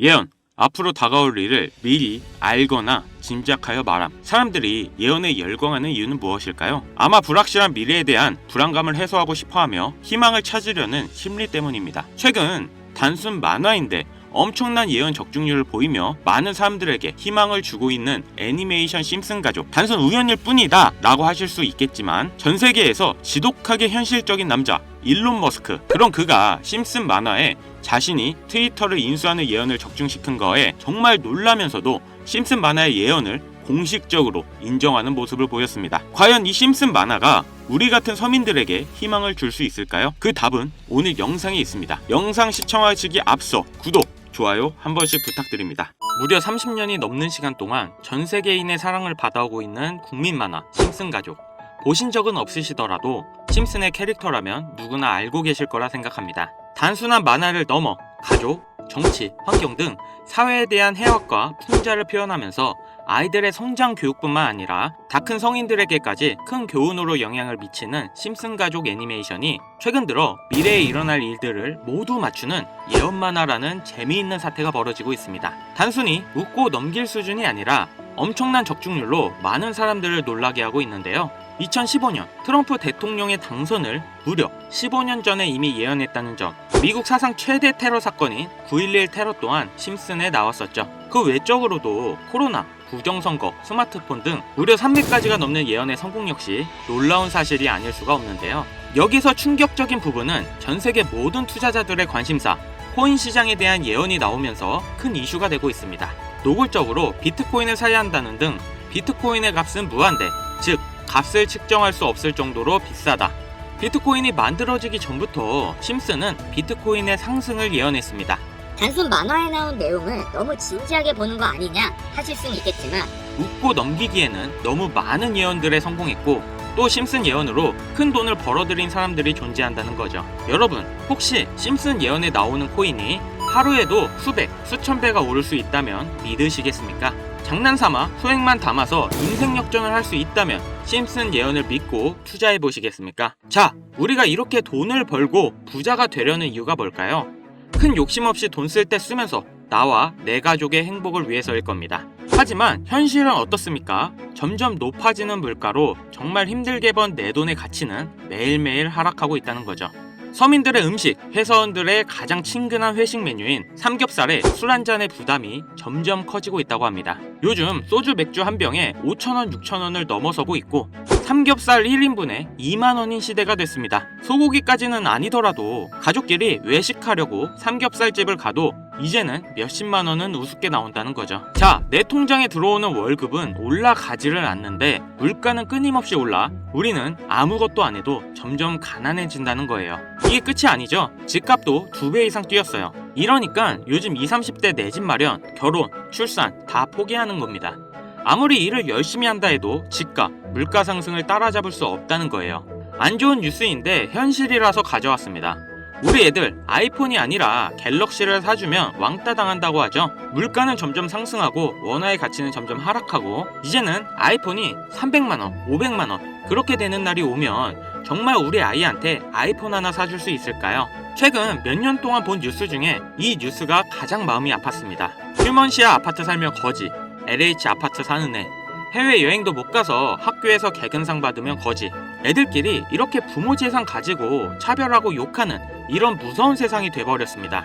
예언. 앞으로 다가올 일을 미리 알거나 짐작하여 말함. 사람들이 예언에 열광하는 이유는 무엇일까요? 아마 불확실한 미래에 대한 불안감을 해소하고 싶어 하며 희망을 찾으려는 심리 때문입니다. 최근 단순 만화인데 엄청난 예언 적중률을 보이며 많은 사람들에게 희망을 주고 있는 애니메이션 심슨 가족. 단순 우연일 뿐이다 라고 하실 수 있겠지만 전 세계에서 지독하게 현실적인 남자 일론 머스크. 그런 그가 심슨 만화에 자신이 트위터를 인수하는 예언을 적중시킨 거에 정말 놀라면서도 심슨 만화의 예언을 공식적으로 인정하는 모습을 보였습니다. 과연 이 심슨 만화가 우리 같은 서민들에게 희망을 줄 수 있을까요? 그 답은 오늘 영상에 있습니다. 영상 시청하시기 앞서 구독, 좋아요 한 번씩 부탁드립니다. 무려 30년이 넘는 시간 동안 전 세계인의 사랑을 받아오고 있는 국민 만화 심슨 가족. 보신 적은 없으시더라도 심슨의 캐릭터라면 누구나 알고 계실 거라 생각합니다. 단순한 만화를 넘어 가족, 정치, 환경 등 사회에 대한 해악과 풍자를 표현하면서 아이들의 성장 교육뿐만 아니라 다 큰 성인들에게까지 큰 교훈으로 영향을 미치는 심슨 가족 애니메이션이 최근 들어 미래에 일어날 일들을 모두 맞추는 예언 만화라는 재미있는 사태가 벌어지고 있습니다. 단순히 웃고 넘길 수준이 아니라 엄청난 적중률로 많은 사람들을 놀라게 하고 있는데요. 2015년 트럼프 대통령의 당선을 무려 15년 전에 이미 예언했다는 점. 미국 사상 최대 테러 사건인 9.11 테러 또한 심슨에 나왔었죠. 그 외적으로도 코로나, 부정선거, 스마트폰 등 무려 300가지가 넘는 예언의 성공 역시 놀라운 사실이 아닐 수가 없는데요. 여기서 충격적인 부분은 전 세계 모든 투자자들의 관심사, 코인 시장에 대한 예언이 나오면서 큰 이슈가 되고 있습니다. 노골적으로 비트코인을 사야 한다는 등 비트코인의 값은 무한대, 즉 값을 측정할 수 없을 정도로 비싸다. 비트코인이 만들어지기 전부터 심슨은 비트코인의 상승을 예언했습니다. 단순 만화에 나온 내용을 너무 진지하게 보는 거 아니냐 하실 수는 있겠지만 웃고 넘기기에는 너무 많은 예언들에 성공했고 또 심슨 예언으로 큰 돈을 벌어들인 사람들이 존재한다는 거죠. 여러분 혹시 심슨 예언에 나오는 코인이 하루에도 수백, 수천 배가 오를 수 있다면 믿으시겠습니까? 장난삼아 소액만 담아서 인생 역전을 할 수 있다면 심슨 예언을 믿고 투자해 보시겠습니까? 자, 우리가 이렇게 돈을 벌고 부자가 되려는 이유가 뭘까요? 큰 욕심 없이 돈 쓸 때 쓰면서 나와 내 가족의 행복을 위해서일 겁니다. 하지만 현실은 어떻습니까? 점점 높아지는 물가로 정말 힘들게 번 내 돈의 가치는 매일매일 하락하고 있다는 거죠. 서민들의 음식, 회사원들의 가장 친근한 회식 메뉴인 삼겹살에 술 한 잔의 부담이 점점 커지고 있다고 합니다. 요즘 소주 맥주 한 병에 5천원, 6천원을 넘어서고 있고 삼겹살 1인분에 2만원인 시대가 됐습니다. 소고기까지는 아니더라도 가족끼리 외식하려고 삼겹살집을 가도 이제는 몇십만 원은 우습게 나온다는 거죠. 자, 내 통장에 들어오는 월급은 올라가지를 않는데 물가는 끊임없이 올라 우리는 아무것도 안 해도 점점 가난해진다는 거예요. 이게 끝이 아니죠. 집값도 두 배 이상 뛰었어요. 이러니까 요즘 20, 30대 내 집 마련, 결혼, 출산 다 포기하는 겁니다. 아무리 일을 열심히 한다 해도 집값, 물가 상승을 따라잡을 수 없다는 거예요. 안 좋은 뉴스인데 현실이라서 가져왔습니다. 우리 애들 아이폰이 아니라 갤럭시를 사주면 왕따 당한다고 하죠. 물가는 점점 상승하고 원화의 가치는 점점 하락하고 이제는 아이폰이 300만원, 500만원 그렇게 되는 날이 오면 정말 우리 아이한테 아이폰 하나 사줄 수 있을까요? 최근 몇 년 동안 본 뉴스 중에 이 뉴스가 가장 마음이 아팠습니다. 휴먼시아 아파트 살며 거지, LH 아파트 사는 애, 해외 여행도 못 가서 학교에서 개근상 받으면 거지. 애들끼리 이렇게 부모 재산 가지고 차별하고 욕하는 이런 무서운 세상이 돼버렸습니다.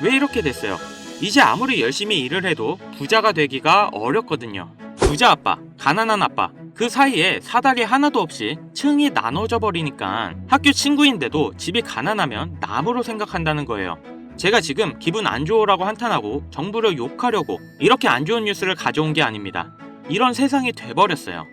왜 이렇게 됐어요? 이제 아무리 열심히 일을 해도 부자가 되기가 어렵거든요. 부자 아빠, 가난한 아빠, 그 사이에 사다리 하나도 없이 층이 나눠져 버리니까 학교 친구인데도 집이 가난하면 남으로 생각한다는 거예요. 제가 지금 기분 안 좋으라고 한탄하고 정부를 욕하려고 이렇게 안 좋은 뉴스를 가져온 게 아닙니다. 이런 세상이 돼버렸어요.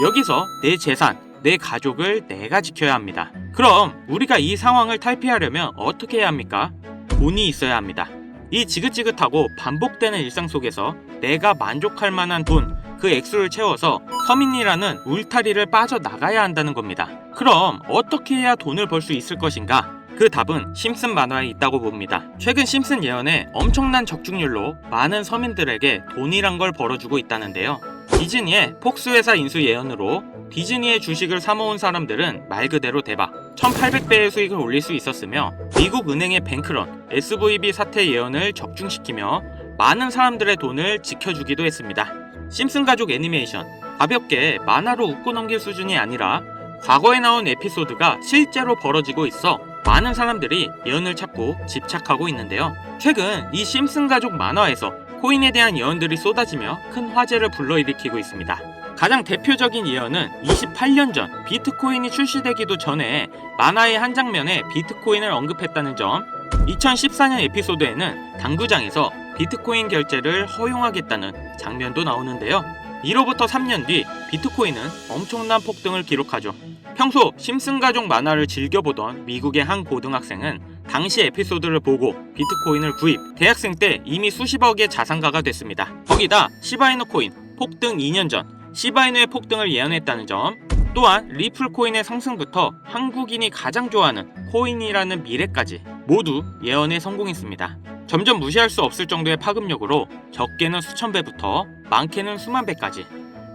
여기서 내 재산, 내 가족을 내가 지켜야 합니다. 그럼 우리가 이 상황을 탈피하려면 어떻게 해야 합니까? 돈이 있어야 합니다. 이 지긋지긋하고 반복되는 일상 속에서 내가 만족할 만한 돈, 그 액수를 채워서 서민이라는 울타리를 빠져나가야 한다는 겁니다. 그럼 어떻게 해야 돈을 벌 수 있을 것인가? 그 답은 심슨 만화에 있다고 봅니다. 최근 심슨 예언에 엄청난 적중률로 많은 서민들에게 돈이란 걸 벌어주고 있다는데요. 디즈니의 폭스회사 인수 예언으로 디즈니의 주식을 사모은 사람들은 말 그대로 대박 1800배의 수익을 올릴 수 있었으며 미국 은행의 뱅크런, SVB 사태 예언을 적중시키며 많은 사람들의 돈을 지켜주기도 했습니다. 심슨 가족 애니메이션 가볍게 만화로 웃고 넘길 수준이 아니라 과거에 나온 에피소드가 실제로 벌어지고 있어 많은 사람들이 예언을 찾고 집착하고 있는데요. 최근 이 심슨 가족 만화에서 코인에 대한 예언들이 쏟아지며 큰 화제를 불러일으키고 있습니다. 가장 대표적인 예언은 28년 전 비트코인이 출시되기도 전에 만화의 한 장면에 비트코인을 언급했다는 점, 2014년 에피소드에는 당구장에서 비트코인 결제를 허용하겠다는 장면도 나오는데요. 이로부터 3년 뒤 비트코인은 엄청난 폭등을 기록하죠. 평소 심슨 가족 만화를 즐겨보던 미국의 한 고등학생은 당시 에피소드를 보고 비트코인을 구입, 대학생 때 이미 수십억의 자산가가 됐습니다. 거기다 시바이누 코인 폭등 2년 전 시바이누의 폭등을 예언했다는 점, 또한 리플 코인의 상승부터 한국인이 가장 좋아하는 코인이라는 미래까지 모두 예언에 성공했습니다. 점점 무시할 수 없을 정도의 파급력으로 적게는 수천 배부터 많게는 수만 배까지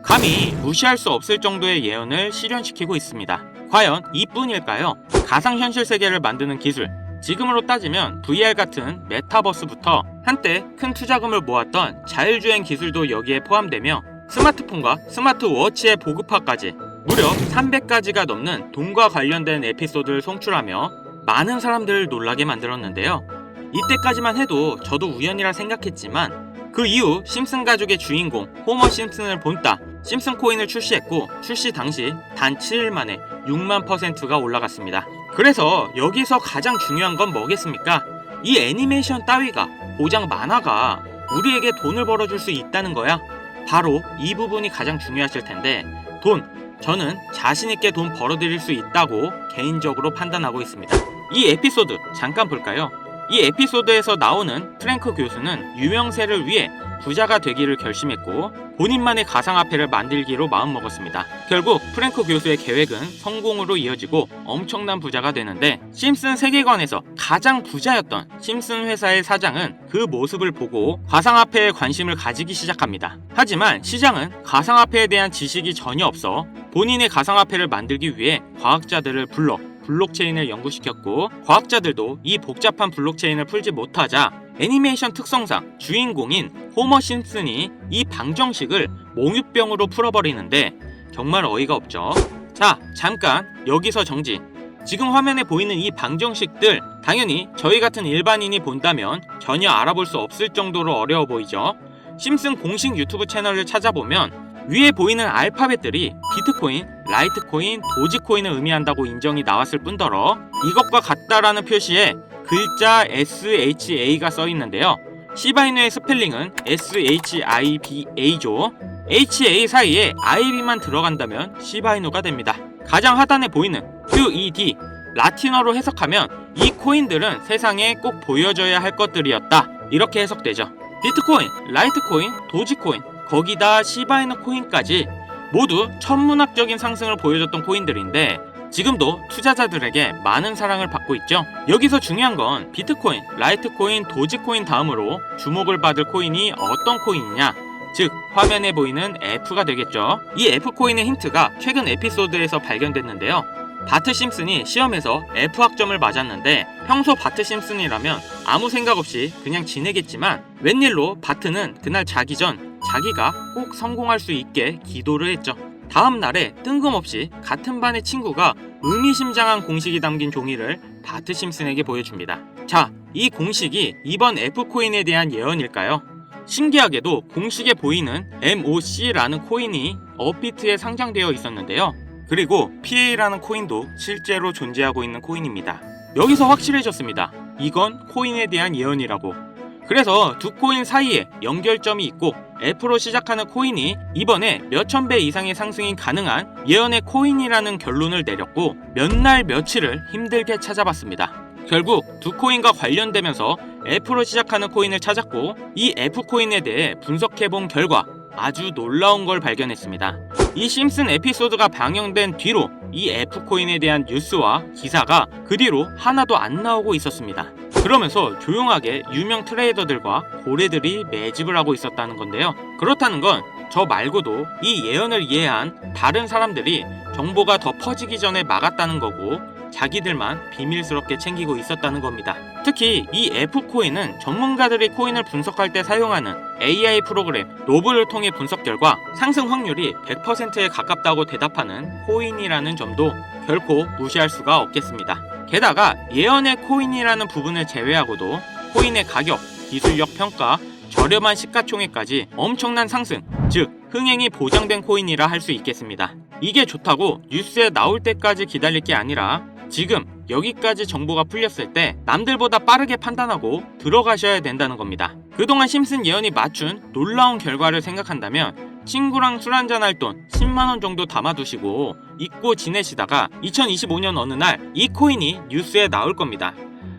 감히 무시할 수 없을 정도의 예언을 실현시키고 있습니다. 과연 이뿐일까요? 가상현실 세계를 만드는 기술, 지금으로 따지면 VR 같은 메타버스부터 한때 큰 투자금을 모았던 자율주행 기술도 여기에 포함되며 스마트폰과 스마트워치의 보급화까지 무려 300가지가 넘는 돈과 관련된 에피소드를 송출하며 많은 사람들을 놀라게 만들었는데요. 이때까지만 해도 저도 우연이라 생각했지만 그 이후 심슨 가족의 주인공 호머 심슨을 본따 심슨 코인을 출시했고 출시 당시 단 7일 만에 6만 퍼센트가 올라갔습니다. 그래서 여기서 가장 중요한 건 뭐겠습니까? 이 애니메이션 따위가 고장 만화가 우리에게 돈을 벌어줄 수 있다는 거야. 바로 이 부분이 가장 중요하실 텐데 돈 저는 자신있게 돈 벌어들일 수 있다고 개인적으로 판단하고 있습니다. 이 에피소드 잠깐 볼까요? 이 에피소드에서 나오는 프랭크 교수는 유명세를 위해 부자가 되기를 결심했고 본인만의 가상화폐를 만들기로 마음먹었습니다. 결국 프랭크 교수의 계획은 성공으로 이어지고 엄청난 부자가 되는데 심슨 세계관에서 가장 부자였던 심슨 회사의 사장은 그 모습을 보고 가상화폐에 관심을 가지기 시작합니다. 하지만 시장은 가상화폐에 대한 지식이 전혀 없어 본인의 가상화폐를 만들기 위해 과학자들을 불러 블록체인을 연구시켰고 과학자들도 이 복잡한 블록체인을 풀지 못하자 애니메이션 특성상 주인공인 호머 심슨이 이 방정식을 몽유병으로 풀어버리는데 정말 어이가 없죠. 자, 잠깐 여기서 정지. 지금 화면에 보이는 이 방정식들 당연히 저희 같은 일반인이 본다면 전혀 알아볼 수 없을 정도로 어려워 보이죠. 심슨 공식 유튜브 채널을 찾아보면 위에 보이는 알파벳들이 비트코인, 라이트코인, 도지코인을 의미한다고 인정이 나왔을 뿐더러 이것과 같다라는 표시에 글자 SHA가 써 있는데요. 시바이누의 스펠링은 SHIBA죠. HA 사이에 IB만 들어간다면 시바이누가 됩니다. 가장 하단에 보이는 QED 라틴어로 해석하면 이 코인들은 세상에 꼭 보여줘야 할 것들이었다. 이렇게 해석되죠. 비트코인, 라이트코인, 도지코인, 거기다 시바이누 코인까지 모두 천문학적인 상승을 보여줬던 코인들인데 지금도 투자자들에게 많은 사랑을 받고 있죠. 여기서 중요한 건 비트코인, 라이트코인, 도지코인 다음으로 주목을 받을 코인이 어떤 코인이냐? 즉 화면에 보이는 F가 되겠죠. 이 F코인의 힌트가 최근 에피소드에서 발견됐는데요. 바트 심슨이 시험에서 F 학점을 맞았는데 평소 바트 심슨이라면 아무 생각 없이 그냥 지내겠지만 웬일로 바트는 그날 자기 전 자기가 꼭 성공할 수 있게 기도를 했죠. 다음 날에 뜬금없이 같은 반의 친구가 의미심장한 공식이 담긴 종이를 바트 심슨에게 보여줍니다. 자, 이 공식이 이번 F코인에 대한 예언일까요? 신기하게도 공식에 보이는 MOC라는 코인이 업비트에 상장되어 있었는데요. 그리고 PA라는 코인도 실제로 존재하고 있는 코인입니다. 여기서 확실해졌습니다. 이건 코인에 대한 예언이라고. 그래서 두 코인 사이에 연결점이 있고 F로 시작하는 코인이 이번에 몇천 배 이상의 상승이 가능한 예언의 코인이라는 결론을 내렸고 몇 날 며칠을 힘들게 찾아봤습니다. 결국 두 코인과 관련되면서 F로 시작하는 코인을 찾았고 이 F코인에 대해 분석해 본 결과 아주 놀라운 걸 발견했습니다. 이 심슨 에피소드가 방영된 뒤로 이 F코인에 대한 뉴스와 기사가 그 뒤로 하나도 안 나오고 있었습니다. 그러면서 조용하게 유명 트레이더들과 고래들이 매집을 하고 있었다는 건데요. 그렇다는 건 저 말고도 이 예언을 이해한 다른 사람들이 정보가 더 퍼지기 전에 막았다는 거고 자기들만 비밀스럽게 챙기고 있었다는 겁니다. 특히 이 F코인은 전문가들이 코인을 분석할 때 사용하는 AI 프로그램 노블을 통해 분석 결과 상승 확률이 100%에 가깝다고 대답하는 코인이라는 점도 결코 무시할 수가 없겠습니다. 게다가 예언의 코인이라는 부분을 제외하고도 코인의 가격, 기술력 평가, 저렴한 시가총액까지 엄청난 상승, 즉 흥행이 보장된 코인이라 할 수 있겠습니다. 이게 좋다고 뉴스에 나올 때까지 기다릴 게 아니라 지금 여기까지 정보가 풀렸을 때 남들보다 빠르게 판단하고 들어가셔야 된다는 겁니다. 그동안 심슨 예언이 맞춘 놀라운 결과를 생각한다면 친구랑 술 한잔 할 돈 10만원 정도 담아두시고 잊고 지내시다가 2025년 어느 날 이 코인이 뉴스에 나올 겁니다.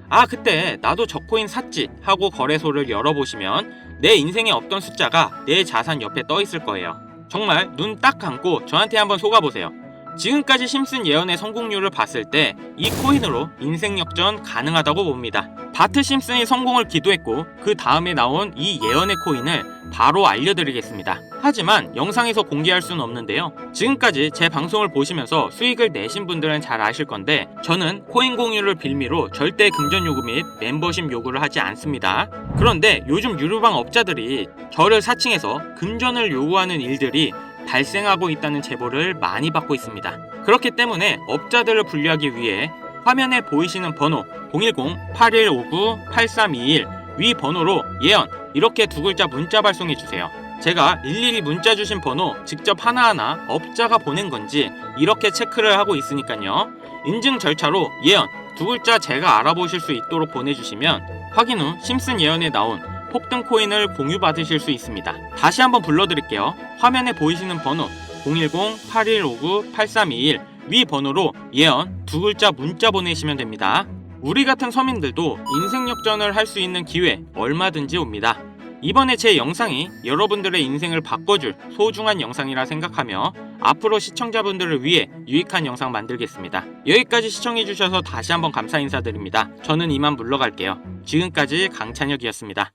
아, 그때 나도 저 코인 샀지 하고 거래소를 열어보시면 내 인생에 없던 숫자가 내 자산 옆에 떠 있을 거예요. 정말 눈 딱 감고 저한테 한번 속아보세요. 지금까지 심슨 예언의 성공률을 봤을 때 이 코인으로 인생 역전 가능하다고 봅니다. 바트 심슨이 성공을 기도했고 그 다음에 나온 이 예언의 코인을 바로 알려드리겠습니다. 하지만 영상에서 공개할 수는 없는데요. 지금까지 제 방송을 보시면서 수익을 내신 분들은 잘 아실 건데 저는 코인 공유를 빌미로 절대 금전 요구 및 멤버십 요구를 하지 않습니다. 그런데 요즘 유료방 업자들이 저를 사칭해서 금전을 요구하는 일들이 발생하고 있다는 제보를 많이 받고 있습니다. 그렇기 때문에 업자들을 분류하기 위해 화면에 보이시는 번호 010-8159-8321 위 번호로 예언 이렇게 두 글자 문자 발송해 주세요. 제가 일일이 문자 주신 번호 직접 하나하나 업자가 보낸 건지 이렇게 체크를 하고 있으니까요. 인증 절차로 예언 두 글자 제가 알아보실 수 있도록 보내주시면 확인 후 심슨 예언에 나온 폭등 코인을 공유 받으실 수 있습니다. 다시 한번 불러드릴게요. 화면에 보이시는 번호 010-8159-8321 위 번호로 예언 두 글자 문자 보내시면 됩니다. 우리 같은 서민들도 인생 역전을 할 수 있는 기회 얼마든지 옵니다. 이번에 제 영상이 여러분들의 인생을 바꿔줄 소중한 영상이라 생각하며 앞으로 시청자분들을 위해 유익한 영상 만들겠습니다. 여기까지 시청해주셔서 다시 한번 감사 인사드립니다. 저는 이만 물러갈게요. 지금까지 강찬혁이었습니다.